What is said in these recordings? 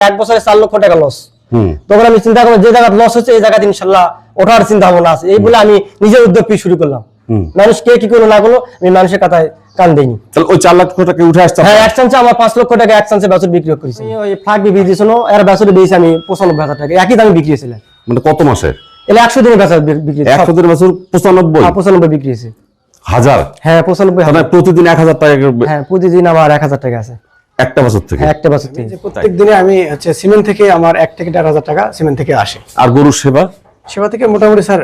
এক বছরে চার লক্ষ টাকা লস তখন আমি চিন্তা করলাম যে জায়গায় লস হচ্ছে এই জায়গাতে ইনশাল্লাহ ওঠার চিন্তা ভাবনা আছে। এই বলে আমি নিজের উদ্যোগ শুরু করলাম। মানুষ কে কি করল না করল আমি মানুষের কথায় কান দিইনি। তাহলে ওই চার লক্ষ টাকা উঠে আসতে হ্যাঁ এক চান্সে আমার পাঁচ লক্ষ টাকা এক চান্সে বছর বিক্রি করেছি। ওই ফ্লাগ বিক্রি দিয়েছিল এর বছরে দিয়েছি আমি পঁচানব্বই হাজার টাকা। একই দামে বিক্রি হয়েছিল। মানে কত মাসের এলে একশো দিনের বেচা বিক্রি। একশো দিন বছর পঁচানব্বই? হ্যাঁ, পঁচানব্বই বিক্রি হয়েছে। হাজার? হ্যাঁ পঁচানব্বই মানে প্রতিদিন এক হাজার টাকা হ্যাঁ প্রতিদিন আমার এক হাজার টাকা আছে। একটা বছর থেকে। হ্যাঁ একটা বছর থেকে। প্রত্যেক দিনে আমি হচ্ছে সিমেন্ট থেকে আমার এক থেকে দেড় হাজার টাকা সিমেন্ট থেকে আসে। আর গরুর সেবা? সেবা থেকে মোটামুটি স্যার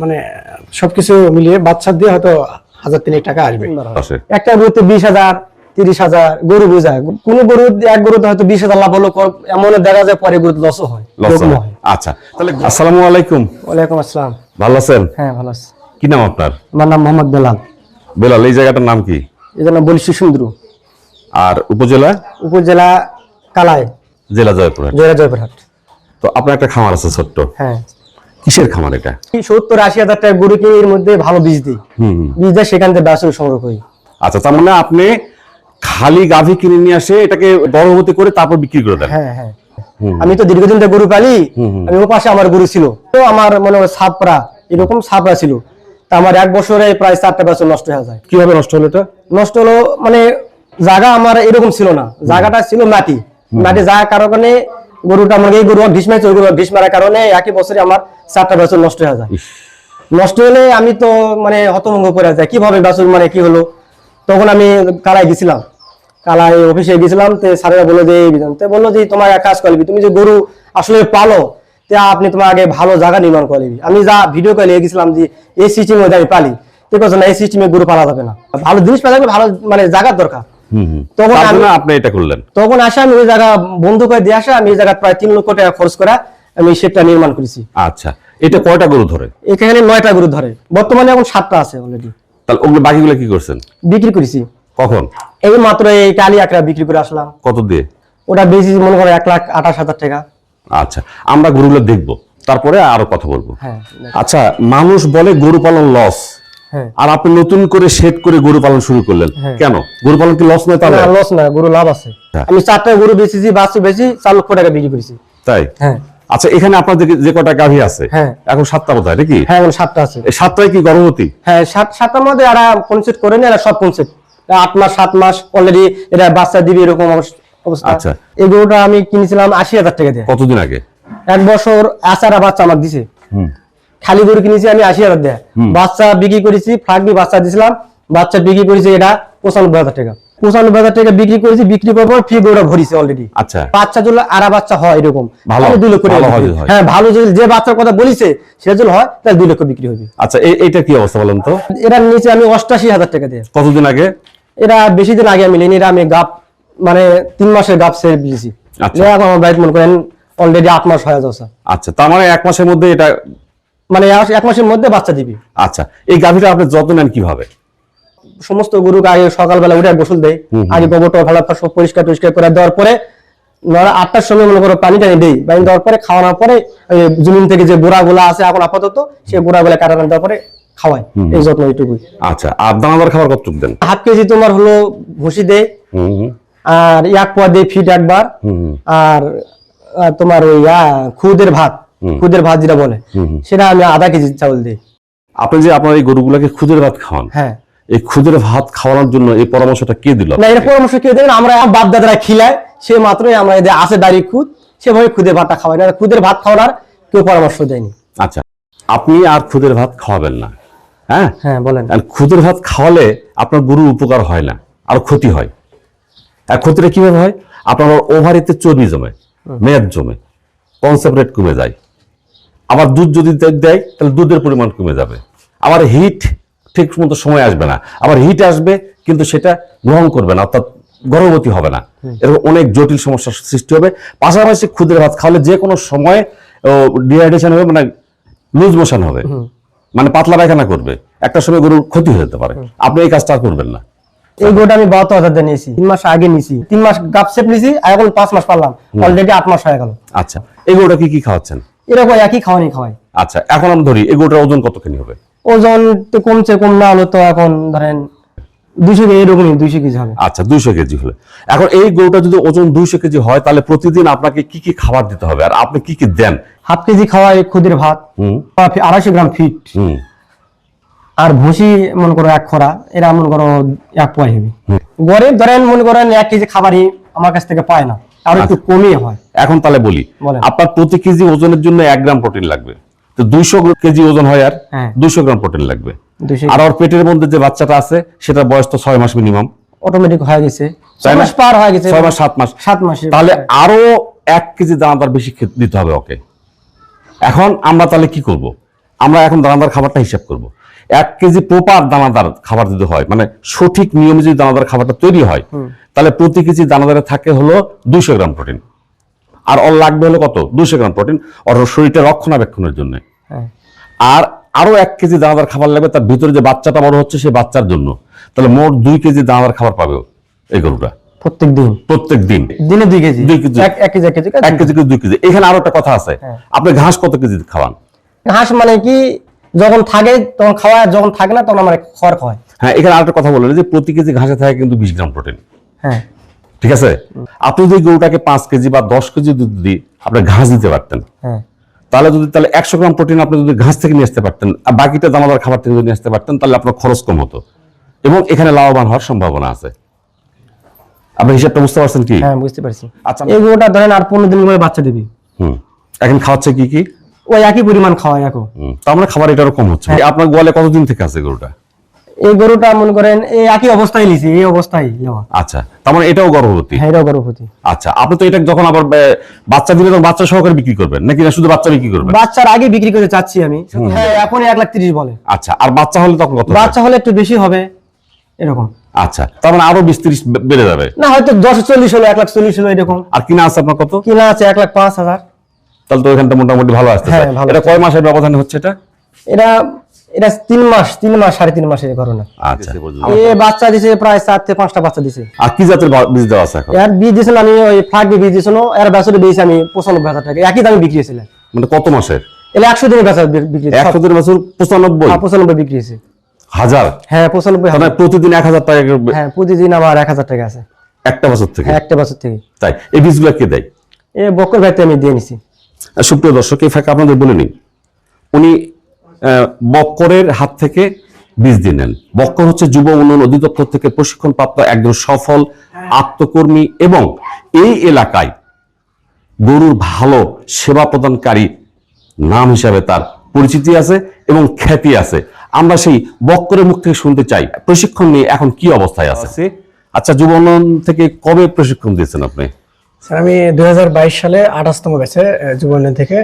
মানে সবকিছু মিলিয়ে বাচ্চা দিয়ে হয়তো হাজার তিনেক টাকা আসবে। একটা গরুতে বিশ হাজার তিরিশ হাজার গরু বোঝায় কোন গরু এক গরুতে হয়তো বিশ হাজার লাভ হলো এমন দেখা যায় পরে গরু লসও হয় লস হয়। আচ্ছা তাহলে আসসালামু আলাইকুম। ওয়ালাইকুম আসসালাম। ভালো আছেন? হ্যাঁ ভালো আছে। কি নাম আপনার? আমার নাম মোহাম্মদ বেলাল। বেলাল এই জায়গাটার নাম কি? এই জন্য বলি শিশুন্দ্রু। আর উপজেলা? উপজেলা কালায় জেলা জয়পুরহাট। জয়রা জয়পুরহাট। তো আপনার একটা খামার আছে ছোট্ট। হ্যাঁ। কিসের খামার এটা? সত্তর আশি হাজার টাকা গরু কিনে এর মধ্যে ভালো বীজ দিই। বীজ দিয়ে সেখান থেকে বাছুর সংগ্রহ করি। আচ্ছা তার মানে আপনি খালি গাভী কিনে নিয়ে আসে এটাকে গর্ভবতী করে তারপর বিক্রি করে দেন? হ্যাঁ হ্যাঁ। আমি তো দীর্ঘদিন থেকে গরু পালি আমি ও পাশে আমার গরু ছিল। তো আমার মনে হয় সাপরা এরকম সাপরা ছিল। তা আমার এক বছরে প্রায় চারটা বছর নষ্ট হয়ে যায়। কীভাবে নষ্ট হলো এটা? নষ্ট হলো মানে জায়গা আমার এরকম ছিল না। জায়গাটা ছিল মাটি। মাটি যাওয়ার কারণে গরুটা আমার এই গরু ভীষ মারছে ওই গরু ভীষ মারার কারণে একই বছরে আমার চারটা বছর নষ্ট হয়ে যায়। নষ্ট হলে আমি তো মানে হতভঙ্গ করে যায় কীভাবে বাছুর মানে কি হলো? তখন আমি কালায় গেছিলাম। কালায় অফিসে গেছিলাম তো স্যারেরা বলল যে এই তো বলল যে তোমার এক কাজ করবি তুমি যে গরু আসলে পালো তে আপনি তোমার আগে ভালো জায়গা নির্মাণ করে আমি যা ভিডিও কলে গেছিলাম যে এই সিস্টেমের মধ্যে আমি পালি। তো না এই সিস্টেমে গরু পালা যাবে না। ভালো জিনিস পাওয়া যাবে ভালো মানে জায়গার দরকার। তখন আপনি এটা করলেন। তখন আসে আমি ওই জায়গা বন্ধ করে দিয়ে আসা আমি এই জায়গা প্রায় তিন লক্ষ টাকা খরচ করা আমি সেটা নির্মাণ করেছি। আচ্ছা এটা কয়টা গরু ধরে? এখানে নয়টা গরু ধরে। বর্তমানে এখন সাতটা আছে অলরেডি তাহলে ওগুলো বাকিগুলো কি করছেন? বিক্রি করেছি। কখন? এই মাত্র এই কালি আকরা বিক্রি করে আসলাম। কত দিয়ে? ওটা বেশি মনে করো এক লাখ আঠাশ হাজার টাকা। আচ্ছা আমরা গরুগুলো দেখব। তারপরে আরও কথা বলব। হ্যাঁ আচ্ছা মানুষ বলে গরু পালন লস আর আপনি নতুন করে শেড করে গরু পালন শুরু করলেন। কেন? গরু পালন কি লস নয় তাহলে না লস না গরু লাভ আছে। হ্যাঁ। আমি চারটা গরু বেচেছি বাচ্চা বেশি চার লক্ষ টাকা বিক্রি করেছি। তাই? হ্যাঁ। আচ্ছা এখানে আপনার যে- কটা গাভী আছে হ্যাঁ। এখন সাতটা বোধ নাকি? হ্যাঁ এখন সাতটা আছে। সাতটায় কি গর্ভবতী? হ্যাঁ সাত সাতটার মধ্যে এরা কনসেপ্ট করে নেয় এরা সব কনসেপ্ট আট মাস সাত মাস অলরেডি এরা বাচ্চা দিবে এরকম অবস- অবস্থা। আচ্ছা। এই গরুটা আমি কিনেছিলাম আশি হাজার টাকা দিয়ে। কতদিন আগে? এক বছর আচারা বাচ্চা আমার দিছে। হুম। খালি গরু কিনেছি আমি আশি হাজার দেয়। বাচ্চা বিক্রি করেছি ফ্লাগবি বাচ্চা দিছিলাম বাচ্চা বিক্রি করেছি এটা পঁচানব্বই হাজার টাকা। পঁচানব্বই হাজার টাকা বিক্রি করেছি বিক্রি করার পর ফি গরুটা ভরিছে অলরেডি আচ্ছা। বাচ্চা যদি আরা বাচ্চা হয় এরকম ভালো, দুই লক্ষ হয়, ভালো যদি যে বাচ্চার কথা বলিছে সেটা যদি হয় তাহলে দুই লক্ষ বিক্রি হবে। আচ্ছা এইটা কি অবস্থা বলেন তো? এটার নিচে আমি অষ্টাশি হাজার টাকা দিয়ে। কতদিন আগে? এটা বেশি দিন আগে আমি এটা আমি গাপ মানে তিন মাসের গাপ সেরে দিয়েছি আচ্ছা। আমার বাড়িতে মনে করেন অলরেডি আট মাস হয়ে যাচ্ছে আচ্ছা তার মানে এক মাসের মধ্যে এটা মানে এক- মাসের মধ্যে বাচ্চা দিবি। আচ্ছা এই গাভীটা আপনি যত্ন নেন কীভাবে? সমস্ত গরুকে আগে সকালবেলা উঠে গোসল দেয় আগে গোবরটা ভালো সব পরিষ্কার টরিষ্কার করে দেওয়ার পরে নয় আটটার সময় মনে করো পানি টানি দেই পানি দেওয়ার পরে খাওয়ানোর পরে জমিন থেকে যে গোড়া গুলা আছে এখন আপাতত সেই গোড়া গুলা কাটা দেওয়ার পরে খাওয়াই এই যত্ন এইটুকুই। আচ্ছা আর দানাদার খাবার কতটুকু দেন? হাফ কেজি তোমার হলো ভুসি দেয় আর এক পোয়া দেয় ফিট একবার আর তোমার ওই খুদের ভাত। খুদের ভাত যেটা বলে সেটা আমি আধা কেজি চাউল দিই। আপনি যে আপনার এই গরুগুলাকে খুদের ভাত খাওয়ান হ্যাঁ। এই খুদের ভাত খাওয়ানোর জন্য এই পরামর্শটা কে দিল? না এটা পরামর্শ কেউ দেবেন? আমরা বাপ দাদারা খিলায় সে মাত্রই আমরা এদের আছে দাঁড়ি খুদ সেভাবে খুদের ভাতটা খাওয়াই না খুদের ভাত খাওয়ার কেউ পরামর্শ দেয়নি। আচ্ছা আপনি আর খুদের ভাত খাওয়াবেন না হ্যাঁ? হ্যাঁ বলেন। আর খুদের ভাত খাওয়ালে আপনার গরুর উপকার হয় না আর ক্ষতি হয়। আর ক্ষতিটা কীভাবে হয়? আপনার ওভারিতে চর্বি জমে মেদ জমে কনসেন্ট্রেট কমে যায়। আবার দুধ যদি দেয় তাহলে দুধের পরিমাণ কমে যাবে। আবার হিট ঠিক মতো সময় আসবে না। আবার হিট আসবে কিন্তু সেটা গ্রহণ করবে না অর্থাৎ গর্ভবতী হবে না। এরকম অনেক জটিল সমস্যার সৃষ্টি হবে। পাশাপাশি ক্ষুদ্রের ভাত খাওয়ালে যে কোনো সময় ডিহাইড্রেশন হবে মানে লুজ মোশন হবে। মানে পাতলা পায়খানা করবে। একটা সময় গরুর ক্ষতি হয়ে যেতে পারে। আপনি এই কাজটা করবেন না। এই গোটা আমি বাহাত্তর হাজার দিয়ে নিয়েছি। তিন মাস আগে নিয়েছি। তিন মাস গাপ সেপ নিয়েছি এখন পাঁচ মাস পারলাম। অলরেডি আট মাস হয়ে গেল। আচ্ছা। এই গরুটা কি কি খাওয়াচ্ছেন? এরকম একই খাওয়ানি খাওয়াই আচ্ছা এখন আমি ধরি এই গরুটার ওজন কতখানি হবে? ওজন তো কমছে কম না হলো তো এখন ধরেন দুইশো কেজি এরকমই দুইশো কেজি হবে। আচ্ছা দুইশো কেজি হলে। এখন এই গরুটা যদি ওজন দুইশো কেজি হয় তাহলে প্রতিদিন আপনাকে কি কি খাবার দিতে হবে? আর আপনি কি কি দেন? হাফ কেজি খাওয়াই খুদের ভাত হুম। আড়াইশো গ্রাম ফিট। আর ভুসি মনে করো এক খরা এরা মনে করো এক পোয়াই হবে। গরিব ধরেন মনে করেন এক কেজি খাবারই আমার কাছ থেকে পায় না। আর একটু কমই হয়। এখন তাহলে বলি আপনার প্রতি কেজি ওজনের জন্য এক গ্রাম প্রোটিন লাগবে। তো দুইশো কেজি ওজন হয় আর হ্যাঁ। দুইশো গ্রাম প্রোটিন লাগবে। আর ওর পেটের মধ্যে যে বাচ্চাটা আছে সেটা বয়স তো ছয় মাস মিনিমাম অটোমেটিক হয়ে গেছে। ছয়? মাস পার হয়ে গেছে। ছয় মাস সাত মাস। সাত মাসে তাহলে আরও এক কেজি দানাদার বেশি খেতে দিতে হবে ওকে। এখন আমরা তাহলে কি করব? আমরা এখন দানাদার খাবারটা হিসাব করব। এক কেজি প্রপার দানাদার খাবার যদি হয় মানে সঠিক নিয়মে যদি দানাদার খাবারটা তৈরি হয় তাহলে প্রতি কেজি দানাদারে থাকে হলো দুইশো গ্রাম প্রোটিন আর ওর লাগবে হলো কত? দুইশো গ্রাম প্রোটিন ওর শরীরটা রক্ষণাবেক্ষণের জন্য। হ্যাঁ। আর আরও এক কেজি দানাদার খাবার লাগবে তার ভিতরে যে বাচ্চাটা বড় হচ্ছে সেই বাচ্চার জন্য। তাহলে মোট দুই কেজি দানাদার খাবার পাবে এই গরুটা। প্রত্যেক দিন? প্রত্যেক দিন। দিনে দুই কেজি? দুই কেজি। এক- কেজি এক কেজি এক কেজি? দুই কেজি। এখানে আরও একটা কথা আছে। হ্যাঁ। আপনি ঘাস কত কেজি খাওয়ান? ঘাস মানে কি? যখন থাকে তখন খাওয়া আর যখন থাকে না তখন আমার খড় খাওয়ায় হ্যাঁ এখানে আরেকটা কথা বললেন যে প্রতি কেজি ঘাসে থাকে কিন্তু বিশ গ্রাম প্রোটিন হ্যাঁ। ঠিক আছে? আপনি যদি গরুটাকে পাঁচ কেজি বা দশ কেজি দুধ দিয়ে আপনি ঘাস দিতে পারতেন হ্যাঁ। তাহলে যদি তাহলে একশো গ্রাম প্রোটিন আপনি যদি ঘাস থেকে নিয়ে আসতে পারতেন আর বাকিটা দানাদার খাবার থেকে যদি নিয়ে আসতে পারতেন তাহলে আপনার খরচ কম হতো। এবং এখানে লাভবান হওয়ার সম্ভাবনা আছে। আপনি হিসাবটা বুঝতে পারছেন কি? হ্যাঁ বুঝতে পারছি। আচ্ছা। এই গরুটা ধরেন আর পনেরো দিন করে বাচ্চা দিবি। হুম। এখন খাওয়াচ্ছে কি কি? ওই একই পরিমাণ খাওয়ায় এখন। হুম, তার মানে খাবার এটারও কম হচ্ছে। আপনার গোয়ালে কতদিন থেকে আছে গরুটা? এই গরুটা মনে করেন এই একই অবস্থায় নিছি এই অবস্থায় নেওয়া। আচ্ছা তার মানে এটাও গর্ভবতী? হ্যাঁ এটাও গর্ভবতী। আচ্ছা আপনি তো এটা যখন আবার বাচ্চা দিলে তখন বাচ্চা সহকারে বিক্রি করবেন নাকি না শুধু বাচ্চা বিক্রি করবেন? বাচ্চার আগে বিক্রি করতে চাচ্ছি আমি। হ্যাঁ এখন এক লাখ তিরিশ বলে। আচ্ছা আর বাচ্চা হলে তখন কত? বাচ্চা হলে একটু বেশি হবে এরকম। আচ্ছা তার মানে আরও বিশ তিরিশ বেড়ে যাবে। না হয়তো দশ চল্লিশ হলো এক লাখ চল্লিশ হলো এরকম। আর কিনা আছে আপনার কত? কিনা আছে এক লাখ পাঁচ হাজার। তাহলে তো এখানটা মোটামুটি ভালো আসছে হ্যাঁ, এটা কয় মাসের ব্যবধানে হচ্ছে এটা? এটা এটা তিন মাস তিন মাস সাড়ে তিন মাসের ঘটনা আচ্ছা। এ বাচ্চা দিছে প্রায় চার থেকে পাঁচটা বাচ্চা দিছে। আর কি জাতের বীজ দেওয়া আছে এখন? এর বীজ দিয়েছিল আমি ওই ফ্লাগ বীজ দিয়েছিল এর বছরে দিয়েছি আমি পঁচানব্বই হাজার টাকা। একই দামে বিক্রি হয়েছিল। মানে কত মাসের? এলে একশো দিনে বেচা বিক্রি একশো দিন বছর পঁচানব্বই? হ্যাঁ, পঁচানব্বই বিক্রি হয়েছে। হাজার? হ্যাঁ পঁচানব্বই মানে হাজার। প্রতিদিন এক হাজার টাকা হ্যাঁ প্রতিদিন আমার এক হাজার টাকা আছে। একটা বছর থেকে? হ্যাঁ একটা বছর থেকে। তাই এই বীজগুলো কে দেয়? এ বকর ভাইতে আমি দিয়ে নিছি। সুপ্রিয় দর্শক এই ফাঁকে আপনাদের বলে নিই উনি বক্করের হাত থেকে বীজ দিয়ে নেন। বক্কর হচ্ছে যুব উন্নয়ন অধিদপ্তর থেকে প্রশিক্ষণপ্রাপ্ত একজন সফল আত্মকর্মী এবং এই এলাকায় গরুর ভালো সেবা প্রদানকারী নাম হিসাবে তার পরিচিতি আছে এবং খ্যাতি আছে। আমরা সেই বক্করের মুখ থেকে শুনতে চাই প্রশিক্ষণ নিয়ে এখন কি অবস্থায় আছে। আচ্ছা যুব উন্নয়ন থেকে কবে প্রশিক্ষণ দিয়েছেন আপনি? স্যার আমি দুই হাজার বাইশ সালে আঠাশতম ব্যাচে যুব উন্নয়ন থেকে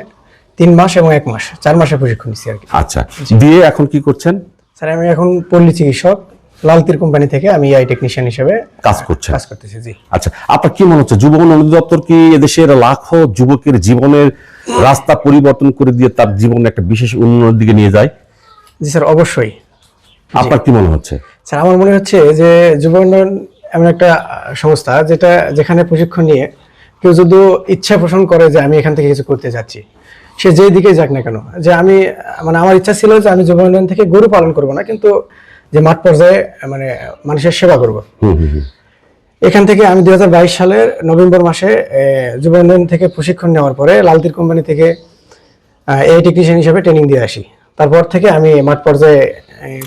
তিন মাস এবং এক মাস চার মাসের প্রশিক্ষণ নিচ্ছি আর কি। আচ্ছা দিয়ে এখন কি করছেন? স্যার আমি এখন পল্লী চিকিৎসক লালতির কোম্পানি থেকে আমি আই টেকনিশিয়ান হিসেবে কাজ করছেন। কাজ করতেছি জি। আচ্ছা আপনার কি মনে হচ্ছে যুব উন্নয়ন অধিদপ্তর কি এদেশের লাখো যুবকের জীবনের রাস্তা পরিবর্তন করে দিয়ে তার জীবনে একটা বিশেষ উন্নয়নের দিকে নিয়ে যায়? জি স্যার অবশ্যই। আপনার কি মনে হচ্ছে? স্যার আমার মনে হচ্ছে যে যুব উন্নয়ন এমন একটা সংস্থা যেটা যেখানে প্রশিক্ষণ নিয়ে কেউ যদি ইচ্ছা পোষণ করে যে আমি এখান থেকে কিছু করতে যাচ্ছি সে যে দিকে যাক না কেন যে আমি মানে আমার ইচ্ছা ছিল যে আমি যুব উন্নয়ন থেকে গরু পালন করব না কিন্তু যে মাঠ পর্যায়ে মানে মানুষের সেবা করব। এখান থেকে আমি দুই সালের নভেম্বর মাসে যুব উন্নয়ন থেকে প্রশিক্ষণ নেওয়ার পরে লালতির কোম্পানি থেকে এই টেকনিশিয়ান হিসেবে ট্রেনিং দিয়ে আসি। তারপর থেকে আমি মাঠ পর্যায়ে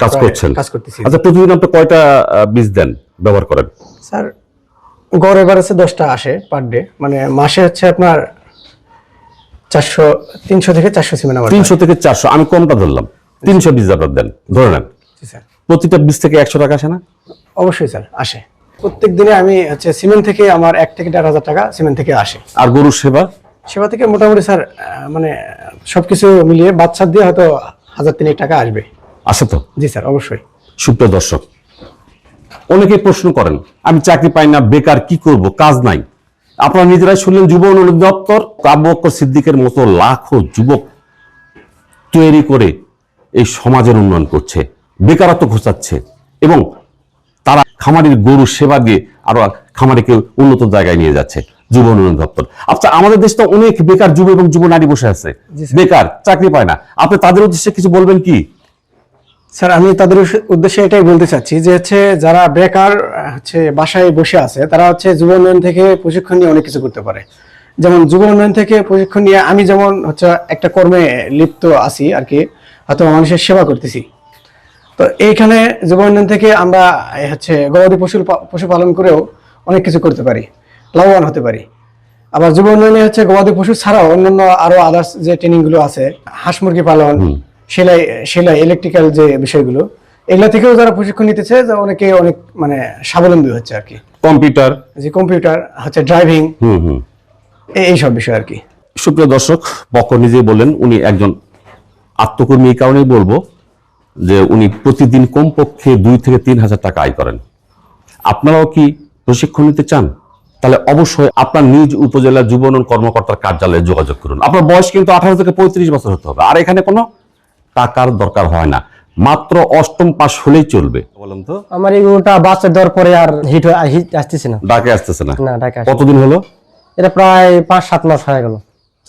কাজ করছেন। কাজ করতেছি। আচ্ছা প্রতিদিন আপনি কয়টা বীজ দেন ব্যবহার করেন? স্যার গড় এবার আছে দশটা আসে পার ডে মানে মাসে হচ্ছে আপনার চারশো তিনশো থেকে চারশো সিমেন্ট আমার তিনশো থেকে চারশো আমি কমটা ধরলাম। তিনশো বীজ আপনার দেন ধরে নেন। স্যার। প্রতিটা বীজ থেকে একশো টাকা আসে না? অবশ্যই স্যার আসে। প্রত্যেক দিনে আমি হচ্ছে সিমেন্ট থেকে আমার এক থেকে দেড় হাজার টাকা সিমেন্ট থেকে আসে। আর গরুর সেবা? সেবা থেকে মোটামুটি স্যার মানে সবকিছু মিলিয়ে বাচ্চা দিয়ে হয়তো হাজার তিনেক টাকা আসবে। আসে তো? জি স্যার অবশ্যই। সুপ্রিয় দর্শক অনেকে প্রশ্ন করেন আমি চাকরি পাই না বেকার কি করব? কাজ নাই। আপনারা নিজেরাই শুনলেন যুব উন্নয়ন দপ্তর আবু সিদ্দিকের মতো লাখো যুবক তৈরি করে এই সমাজের উন্নয়ন করছে বেকারত্ব ঘোচাচ্ছে এবং তারা খামারির গরু সেবা দিয়ে আরও খামারিকে উন্নত জায়গায় নিয়ে যাচ্ছে যুব উন্নয়ন দপ্তর। আচ্ছা আমাদের দেশে তো অনেক বেকার যুব এবং যুব নারী বসে আছে। বেকার চাকরি পায় না। আপনি তাদের উদ্দেশ্যে কিছু বলবেন কি? স্যার, আমি তাদের উদ্দেশ্যে এটাই বলতে চাচ্ছি যে হচ্ছে যারা বেকার হচ্ছে বাসায় বসে আছে, তারা হচ্ছে যুব উন্নয়ন থেকে প্রশিক্ষণ নিয়ে অনেক কিছু করতে পারে। যেমন যুব উন্নয়ন থেকে প্রশিক্ষণ নিয়ে আমি যেমন হচ্ছে একটা কর্মে লিপ্ত আছি আর কি হয়তো মানুষের সেবা করতেছি। তো এইখানে যুব উন্নয়ন থেকে আমরা হচ্ছে গবাদি পশু পশুপালন করেও অনেক কিছু করতে পারি, লাভবান হতে পারি। আবার যুব উন্নয়নে হচ্ছে গবাদি পশু ছাড়াও অন্যান্য আরও আদার্স যে ট্রেনিংগুলো আছে, হাঁস মুরগি পালন সেলাই সেলাই ইলেকট্রিক্যাল যে বিষয়গুলো এগুলা থেকেও যারা প্রশিক্ষণ নিতেছে যে অনেকে অনেক মানে স্বাবলম্বী হচ্ছে আর কি। কম্পিউটার? যে কম্পিউটার হচ্ছে ড্রাইভিং। হুম হুম। এই সব বিষয় আর কি। সুপ্রিয় দর্শক বক্ক নিজেই বললেন উনি একজন আত্মকর্মী এই কারণেই বলব যে উনি প্রতিদিন কমপক্ষে দুই থেকে তিন হাজার টাকা আয় করেন। আপনারাও কি প্রশিক্ষণ নিতে চান? তাহলে অবশ্যই আপনার নিজ উপজেলা যুব উন্নয়ন কর্মকর্তার কার্যালয়ে যোগাযোগ করুন। আপনার বয়স কিন্তু আঠারো থেকে পঁয়ত্রিশ বছর হতে হবে। আর এখানে কোনো টাকার দরকার হয় না। মাত্র অষ্টম পাস হলেই চলবে। বলেন তো। আমার এই গরুটা বাচ্চা দেওয়ার পরে আর হিট হিট আসতেছে না। ডাকে আসতেছে না। না ডাকে কতদিন হলো? এটা প্রায় পাঁচ সাত মাস হয়ে গেল।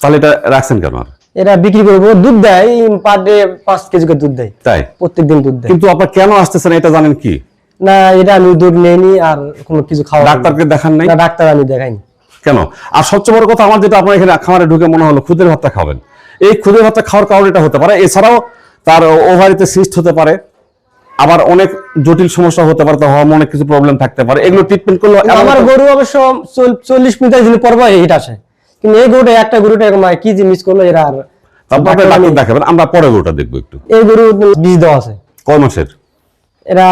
তাহলে এটা রাখছেন কেন আর? এরা বিক্রি করব দুধ দেয় পার ডে পাঁচ কেজি করে দুধ দেয়। তাই? প্রত্যেক দিন দুধ দেয়। কিন্তু আপনার কেন আসতেছে না এটা জানেন কি? না এটা আমি দুধ নেইনি আর কোনো কিছু খাওয়া ডাক্তারকে দেখান নাই? না ডাক্তার আমি দেখাইনি। কেন? আর সবচেয়ে বড় কথা আমার যেটা আপনার এখানে খামারে ঢুকে মনে হলো খুদের ভাতটা খাবেন। এই খুদের ভাতটা খাওয়ার কারণে এটা হতে পারে। এছাড়াও তার ওভারিতে সিস্ট হতে পারে। আবার অনেক জটিল সমস্যা হতে পারে তো হরমোনে কিছু প্রবলেম থাকতে পারে। এগুলো ট্রিটমেন্ট করলে আমার গরু অবশ্য চল্লিশ পঁয়তাল্লিশ দিন পর হিট আসে। কিন্তু এই গরুটা একটা গরুটা এরকম কি যে মিস করল এরা আর তারপর ডাক্তার দেখাবেন আমরা পরে গরুটা দেখব একটু। এই গরু বীজ দেওয়া আছে। কয় মাসের? এরা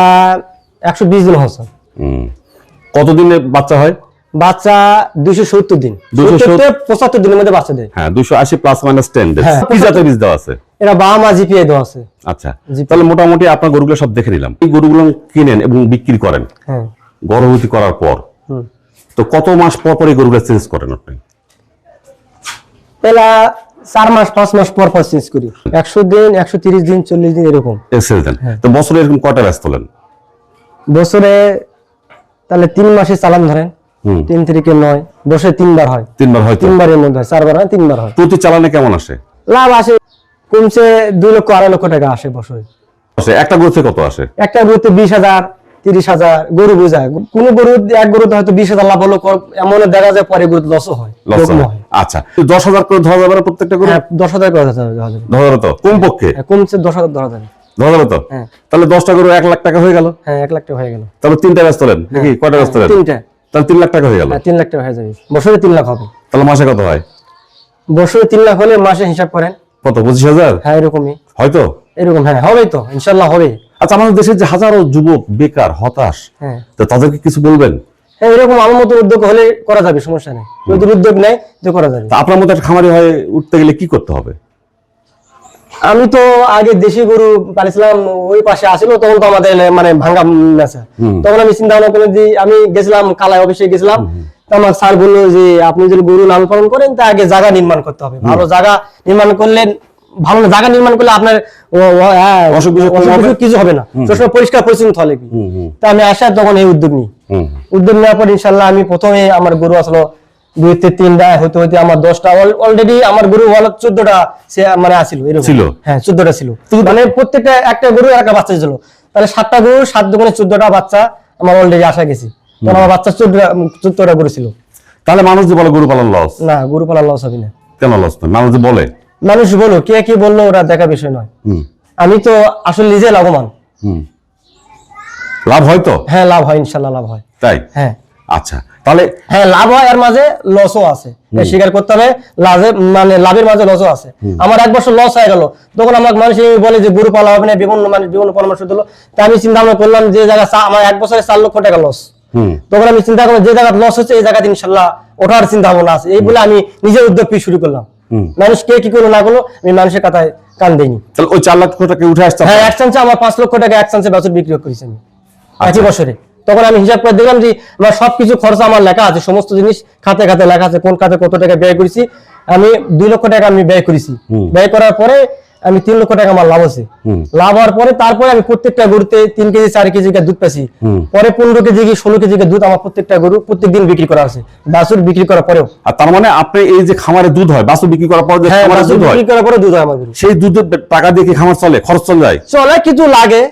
একশো বিশ দিন হচ্ছে। হুম। কতদিনে বাচ্চা হয়? বাচ্চা দুইশো সত্তর দিন। 270 সত্তর? থেকে পঁচাত্তর দিনের মধ্যে বাচ্চা দেয়। হ্যাঁ দুশো আশি প্লাস মাইনাস টেন। কি জাতের বীজ দেওয়া আছে? এরা বাবা মা জিপিআই দেওয়া আছে। আচ্ছা তাহলে মোটামুটি আপনার গরুগুলো সব দেখে নিলাম। এই গরুগুলো কিনেন এবং বিক্রি করেন। হ্যাঁ। গর্ভবতী করার পর। তো কত মাস পর পর এই গরুগুলো চেঞ্জ করেন আপনি? এলা চার মাস পাঁচ মাস পর পর চেঞ্জ করি। একশো দিন একশো তিরিশ দিন চল্লিশ দিন এরকম। দেন। হ্যাঁ। তো বছরে এরকম কয়টা ব্যাস তোলেন? বছরে তাহলে তিন মাসে চালান ধরেন। তিন থেকে নয় বছরে তিনবার হয়। তিনবার হয়তো তিনবারের মধ্যে হয় চারবার হয় তিনবার হয়। প্রতি চালানে কেমন আসে? লাভ আসে কমছে দুই লক্ষ আড়াই লক্ষ টাকা আসে আসে একটা গরুতে কত আসে? একটা গরুতে বিশ হাজার তিরিশ হাজার গরু বোঝায় কোন গরু এক গরুতে হয়তো বিশ হাজার লাভ হলো এমন দেখা যায় পরে গরু লসও হয় হয়। আচ্ছা দশ হাজার করে ধরা যাবে প্রত্যেকটা গরু? হ্যাঁ দশ হাজার করে ধরা যাবে তো? কমপক্ষে? হ্যাঁ, কমছে দশ হাজার ধরা যাবে। ধরা তো? হ্যাঁ। তাহলে দশটা গরু এক লাখ টাকা হয়ে গেল? হ্যাঁ এক লাখ টাকা হয়ে গেল। তাহলে তিনটা ব্যাস তোলেন নাকি কয়টা ব্যাস তোলেন তিনটা। তাহলে তিন লাখ টাকা হয়ে গেল। হ্যাঁ তিন লাখ টাকা হয়ে যাবে। বছরে তিন লাখ হবে। তাহলে মাসে কত হয়? বছরে তিন লাখ হলে মাসে হিসাব করেন। কত পঁচিশ হাজার? হ্যাঁ এরকমই। হয়তো? এরকম হ্যাঁ হবে তো ইনশাল্লাহ হবে। আচ্ছা আমাদের দেশের যে হাজারো যুবক বেকার হতাশ হ্যাঁ। তো তাদেরকে কিছু বলবেন? হ্যাঁ এরকম আমার মতো উদ্যোগ হলে করা যাবে সমস্যা নেই। যদি উদ্যোগ নেয় তো করা যাবে। আপনার মতো একটা খামারি হয়ে উঠতে গেলে কি করতে হবে? আমি তো আগে দেশি গরু পালিছিলাম ওই পাশে আসিল তখন তো আমাদের মানে ভাঙ্গা মেসা তখন আমি চিন্তা ভাবনা করে যে আমি গেছিলাম কালাই অফিসে গেছিলাম। আমার স্যার বলল যে আপনি যদি গরু লালন পালন করেন তা আগে জায়গা নির্মাণ করতে হবে। ভালো জায়গা নির্মাণ করলেন ভালো জায়গা নির্মাণ করলে আপনার হ্যাঁ, অসুখ বিসুখ কিছু হবে না। সবসময় পরিষ্কার পরিচ্ছন্ন হুম। তা আমি আসার তখন এই উদ্যোগ নিই। উদ্যোগ নেওয়ার পর ইনশাল্লাহ আমি প্রথমে আমার গরু আসলো দুই থেকে তিনটা হইতে হইতে আমার দশটা অলরেডি আমার গরু হলো চোদ্দটা সে মানে আসিল ছিল? হ্যাঁ চোদ্দটা ছিল। মানে প্রত্যেকটা একটা গরু একটা বাচ্চা ছিল। তাহলে সাতটা গরু সাত দোকানে চোদ্দটা বাচ্চা আমার অলরেডি আসা গেছি। তখন আমার বাচ্চা চোদ্দটা চোদ্দটা গরু ছিল। তাহলে মানুষ যে বলে গরু পালন লস না গরু পালা লস হবে না। কেন লস নয় মানুষ বলে? মানুষ বলো কে কি বলল ওরা দেখা বিষয় নয়। আমি তো আসলে নিজে লাভবান। হুম। লাভ হয় তো? হ্যাঁ লাভ হয় ইনশাল্লাহ লাভ হয়। তাই? হ্যাঁ। আচ্ছা তাহলে হ্যাঁ লাভ হয় এর মাঝে লসও আছে। স্বীকার করতে হবে লাভে মানে লাভের মাঝে লসও আছে। আমার এক বছর লস হয়ে গেল। তখন আমাকে মানুষ বলে যে গরু পালা হবে না বিভিন্ন মানে বিভিন্ন পরামর্শ দিল। তা আমি চিন্তা ভাবনা করলাম যে জায়গা আমার এক বছরে চার লক্ষ টাকা লস তখন আমি চিন্তা করলাম যে জায়গা লস হচ্ছে এই জায়গাতে ইনশাল্লাহ ওঠার চিন্তা ভাবনা আছে। এই বলে আমি নিজের উদ্যোগ শুরু করলাম। মানুষ কে কি করল না করল আমি মানুষের কথায় কান দেইনি। তাহলে ওই চার লক্ষ টাকা উঠে আসতে হ্যাঁ এক চান্সে আমার পাঁচ লক্ষ টাকা এক চান্সে বছর বিক্রি করেছি আমি। আচ্ছা। একই বছরে। তখন আমি হিসাব করে দেখলাম যে আমার সবকিছু খরচা আমার লেখা আছে সমস্ত জিনিস খাতে খাতে লেখা আছে কোন খাতে কত টাকা ব্যয় করেছি আমি দুই লক্ষ টাকা আমি ব্যয় করেছি। ব্যয় করার পরে আমি তিন লক্ষ টাকা আমার লাভ আছে। লাভ হওয়ার পরে তারপরে আমি প্রত্যেকটা গরুতে তিন কেজি চার কেজি দুধ হুম। পরে পনেরো কেজি কি ষোলো কেজি দুধ আমার প্রত্যেকটা গরু প্রত্যেক দিন বিক্রি করা আছে। বাছুর বিক্রি করার পরেও। আর তার মানে আপনি এই যে খামারে দুধ হয় বাছুর বিক্রি করার পর হ্যাঁ খামারে দুধ হয় বিক্রি করার পরে দুধ হয় আমার সেই দুধের টাকা দিয়ে কি খামার চলে খরচ চলে যায়? চলে কিছু লাগে।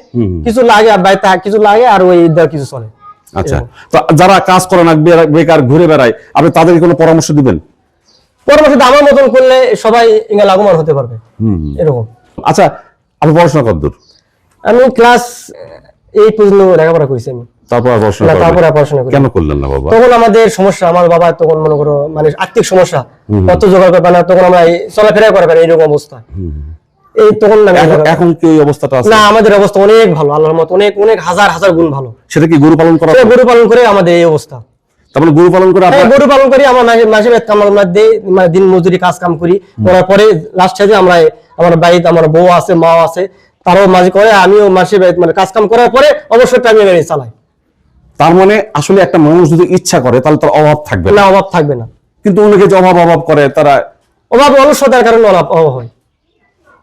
কিছু লাগে আর বাড়িতে কিছু লাগে আর ওই কিছু চলে। আচ্ছা। তো যারা কাজ করে না বেকার ঘুরে বেড়ায় আপনি তাদেরকে কোনো পরামর্শ দিবেন? পরবর্তীতে আমার মতন করলে সবাই ইঙ্গা লাভবান হতে পারবে। এরকম। আচ্ছা আপনি পড়াশোনা কতদূর আমি ক্লাস এই পর্যন্ত লেখাপড়া করেছি আমি। তারপর পড়াশোনা না, করেন তারপরে নাই? আর পড়াশোনা কেন করলেন না বাবা? তখন আমাদের সমস্যা আমার বাবা তখন মনে করো মানে আর্থিক সমস্যা কত জোগাড় করবে না তখন আমরা এই চলাফেরা করবে না এইরকম অবস্থা। এই তখন এখন- কি অবস্থাটা আছে? না আমাদের অবস্থা অনেক ভালো আল্লাহর মত অনেক অনেক হাজার হাজার গুণ ভালো। সেটা কি গরু পালন করা গরু পালন করে আমাদের এই অবস্থা। তারপরে গরু পালন করে হ্যাঁ, আপনার গরু পালন করি আমরা মাসে আমরা দেই মানে দিন মজুরি কাজ কাম করি। করার পরে লাস্ট আমরা আমার বাড়িতে আমার বউ আছে মা আছে তারাও মাঝে করে আমিও মাসে মানে কাজ কাম করার পরে অবশ্যই আমি গাড়ি চালাই। তার মানে আসলে একটা মানুষ যদি ইচ্ছা করে তাহলে তার অভাব থাকবে না। অভাব থাকবে না। কিন্তু অনেকে যে অভাব অভাব করে তারা অভাব অলসতার কারণে অভাব অভাব হয়।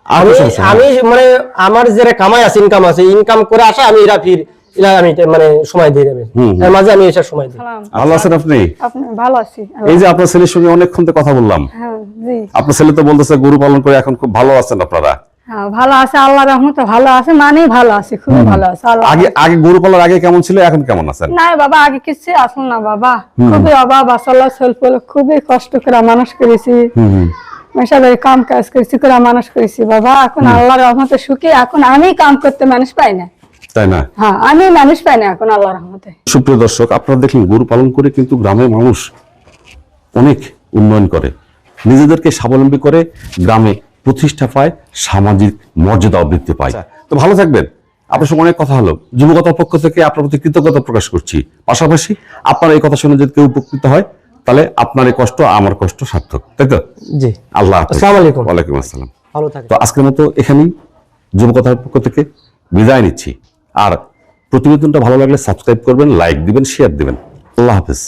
আমি। আমি মানে আমার যে কামাই আছে ইনকাম আছে ইনকাম করে আসা আমি এরা ফির এরা আমি মানে সময় দিয়ে দেবে। হুম, হুম। এর মাঝে আমি এসব সময় দিই। ভালো আছেন আপনি? আপনি ভালো আছি এই যে আপনার ছেলের সঙ্গে অনেকক্ষণ তো কথা বললাম। হ্যাঁ আপনার ছেলে তো বলতেছে গরু পালন করে এখন খুব ভালো আছেন আপনারা। হ্যাঁ ভালো আছে আল্লাহ রহমতে ভালো আছে মানে ভালো আছে খুবই ভালো আছে আগে আগে গরু পালার আগে কেমন ছিল এখন কেমন আছেন? নাই বাবা আগে কিছু আসল না বাবা। খুবই অভাব খুবই কষ্ট করে মানুষ করেছি। মেশাদারি কাম কাজ করেছি করে মানুষ করেছি বাবা। এখন আল্লাহ রহমতে সুখী এখন আমি কাম করতে মানুষ পাই না। তাই না? হ্যাঁ আমি মানুষ পাই না এখন আল্লাহ রহমতে। সুপ্রিয় দর্শক আপনারা দেখলেন গরু পালন করে কিন্তু গ্রামের মানুষ অনেক উন্নয়ন করে। নিজেদেরকে স্বাবলম্বী করে গ্রামে প্রতিষ্ঠা পায় সামাজিক মর্যাদা বৃদ্ধি পায়। তো ভালো থাকবেন। আপনার সঙ্গে অনেক কথা হলো। যুবকতার পক্ষ থেকে আপনার প্রতি কৃতজ্ঞতা প্রকাশ করছি। পাশাপাশি আপনার এই কথা শুনে যদি কেউ উপকৃত হয় তাহলে আপনার এই কষ্ট আমার কষ্ট সার্থক। তাই তো? জি। আল্লাহ হাফেজ। আলাইকুম। ওয়ালাইকুম আসসালাম। ভালো থাকে তো আজকের মতো এখানেই যুবকথার পক্ষ থেকে বিদায় নিচ্ছি। আর প্রতিবেদনটা ভালো লাগলে সাবস্ক্রাইব করবেন লাইক দিবেন শেয়ার দিবেন। আল্লাহ হাফেজ।